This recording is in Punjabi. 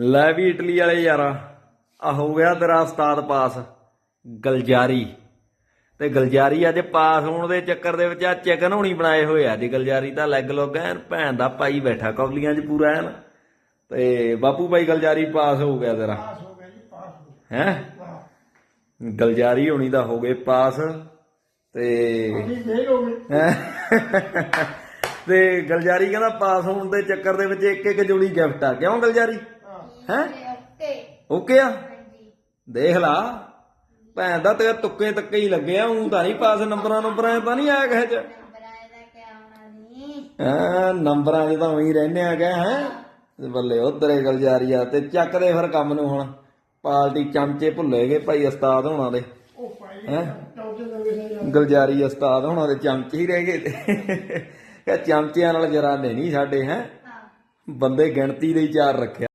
ਲੈ ਵੀ ਇਟਲੀ ਵਾਲੇ ਯਾਰਾ ਆ ਹੋ ਗਿਆ ਤੇਰਾ ਉਸਤਾਦ ਪਾਸ ਗਲਜਾਰੀ। ਤੇ ਗਲਜਾਰੀ ਅੱਜ ਪਾਸ ਹੋਣ ਦੇ ਚੱਕਰ ਦੇ ਵਿੱਚ ਆ ਚਿਕਨ ਹੋਣੀ ਬਣਾਏ ਹੋਏ ਆ। ਜੀ ਗਲਜਾਰੀ ਤਾਂ ਲੈਗ ਲੋਗ ਐਨ ਭੈਣ ਦਾ ਪਾਈ ਬੈਠਾ ਕੌਲੀਆਂ 'ਚ ਪੂਰਾ ਐਨ। ਤੇ ਬਾਪੂ ਭਾਈ ਗਲਜਾਰੀ ਪਾਸ ਹੋ ਗਿਆ ਤੇਰਾ। ਪਾਸ ਹੋ ਗਿਆ ਜੀ ਪਾਸ ਹੋ ਹੈ ਗਿਆ। ਹਾਂ? ਗਲਜਾਰੀ ਹੋਣੀ ਦਾ ਹੋ ਗਏ ਪਾਸ। ਤੇ? ਤੇ ਗਲਜਾਰੀ ਕਹਿੰਦਾ ਪਾਸ ਹੋਣ ਦੇ ਚੱਕਰ ਦੇ ਵਿੱਚ ਇੱਕ ਇੱਕ ਜੋੜੀ ਗਿਫਟ ਆ। ਕਿਉਂ ਗਲਜਾਰੀ? ਹਾਂ? ਓਕੇ ਓਕੇ ਆ ਦੇਖ ਲਾ। ਭੈਣ ਦਾ ਤੇ ਤੁੱਕੇ ਤੱਕੇ ਹੀ ਲੱਗੇ ਆ ਉਹ ਤਾਂ ਨਹੀਂ ਪਾਸ ਨੰਬਰਾਂ ਨੰਬਰਾਂ 'ਚ ਤਾਂ ਨਹੀਂ ਆਇਆ ਕਿਸੇ ਚ? ਨੰਬਰ ਦਾ ਕਿ ਆਉਣਾ ਨਹੀਂ ਹਾਂ ਨੰਬਰਾਂ 'ਚ ਤਾਂ ਉਹੀ ਰਹਿੰਦੇ ਆ ਗਏ ਹੈ? ਬੱਲੇ ਉਧਰੇ ਗਲਜਾਰੀ ਆ ਤੇ ਚੱਕਦੇ ਫਿਰ ਕੰਮ ਨੂੰ ਹੁਣ। ਪਾਲਟੀ ਚਮਚੇ ਭੁੱਲੇ ਗਏ ਭਾਈ ਉਸਤਾਦ ਹੋਣਾ ਦੇ। ਹੈਂ? ਗਲਜਾਰੀ ਉਸਤਾਦ ਹੋਣਾ ਦੇ ਚਮਚੇ ਹੀ ਰਹਿ ਗਏ ਤੇ। ਕਹ ਚਮਚਿਆਂ ਨਾਲ ਜਰਾ ਨਹੀਂ ਸਾਡੇ ਹੈ? ਹਾਂ। ਬੰਦੇ ਗਿਣਤੀ ਦੇ ਹੀ ਚਾਰ ਰੱਖਿਆ।